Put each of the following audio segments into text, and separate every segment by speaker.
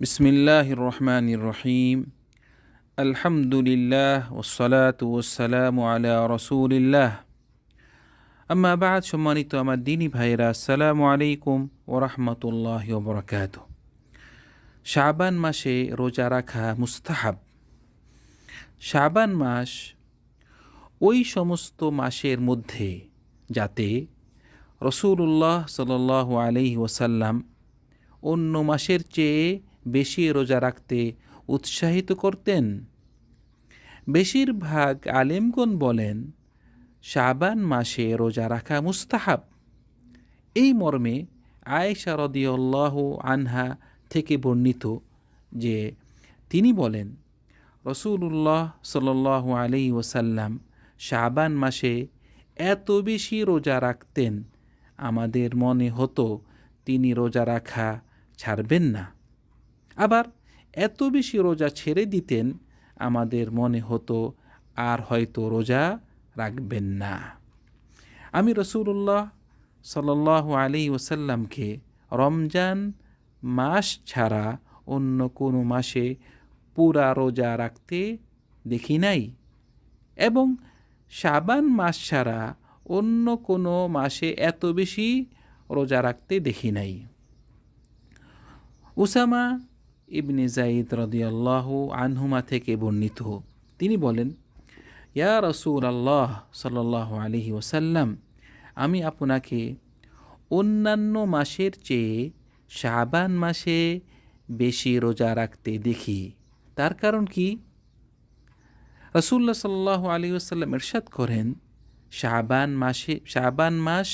Speaker 1: বিসমিল্লাহ রহমান রহিম আলহামদুলিল্লাহ ওসলাত ওসালাম আলা রসুলিল্লাহ আম্মা বাদ সম্মানিত আমার দিনী ভাইয়েরা, আসসালামু আলাইকুম ওরহমতুল্লাহ বরকাত শাবান মাসে রোজা রাখা মুস্তাহাব। শাবান মাস ওই সমস্ত মাসের মধ্যে যাতে রসুল্লাহ সাল আলহি ওসাল্লাম অন্য মাসের চেয়ে বেশি রোজা রাখতে উৎসাহিত করতেন। বেশিরভাগ আলেমগণ বলেন, শাবান মাসে রোজা রাখা মুস্তাহাব। এই মর্মে আয়েশা রদিউল্লাহ আনহা থেকে বর্ণিত যে তিনি বলেন রসুল্লাহ সাল আলি ওসাল্লাম শাবান মাসে এত বেশি রোজা রাখতেন, আমাদের মনে হতো তিনি রোজা রাখা ছাড়বেন না। আবার এত বেশি রোজা ছেড়ে দিতেন, আমাদের মনে হতো আর হয়তো রোজা রাখবেন না। আমি রসুল্লাহ সাল আলি ওসাল্লামকে রমজান মাস ছাড়া অন্য কোনো মাসে পুরা রোজা রাখতে দেখি নাই এবং শাবান মাস ছাড়া অন্য কোনো মাসে এত বেশি রোজা রাখতে দেখি নাই। উসামা ইবনে জাইদ রদিয়াল্লাহ আনহুমা থেকে বর্ণিত। তিনি বলেন, ইয়া রসুল আল্লাহ সাল্লাহ আলহি ওসাল্লাম আমি আপনাকে অন্যান্য মাসের চেয়ে শাবান মাসে বেশি রোজা রাখতে দেখি। তার কারণ কি? রসুল্লা সাল্লাহ আলী আসাল্লাম এরশাদ করেন, শাবান মাসে, শাবান মাস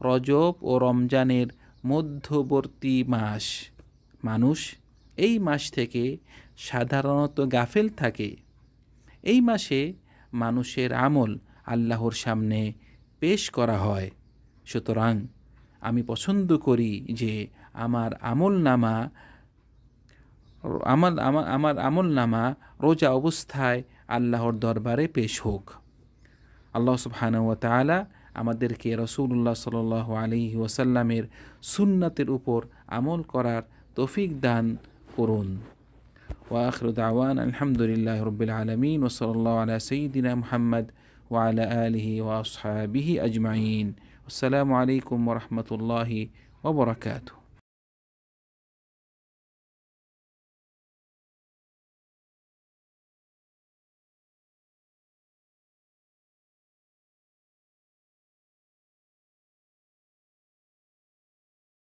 Speaker 1: রজব ও রমজানের মধ্যবর্তী মাস। মানুষ এই মাস থেকে সাধারণত গাফেল থাকে। এই মাসে মানুষের আমল আল্লাহর সামনে পেশ করা হয়। সুতরাং আমি পছন্দ করি যে আমার আমল নামা, আমার আমার আমল নামা রোজা অবস্থায় আল্লাহর দরবারে পেশ হোক। আল্লাহ সুবহানাহু তালা আমাদেরকে রসুল্লাহ সাল আলী ওয়াসাল্লামের সুন্নাতের উপর আমল করার তৌফিক দান تشكرون وآخر دعوانا الحمد لله رب العالمين وصلى الله على سيدنا محمد وعلى آله وأصحابه أجمعين. والسلام عليكم ورحمة الله وبركاته.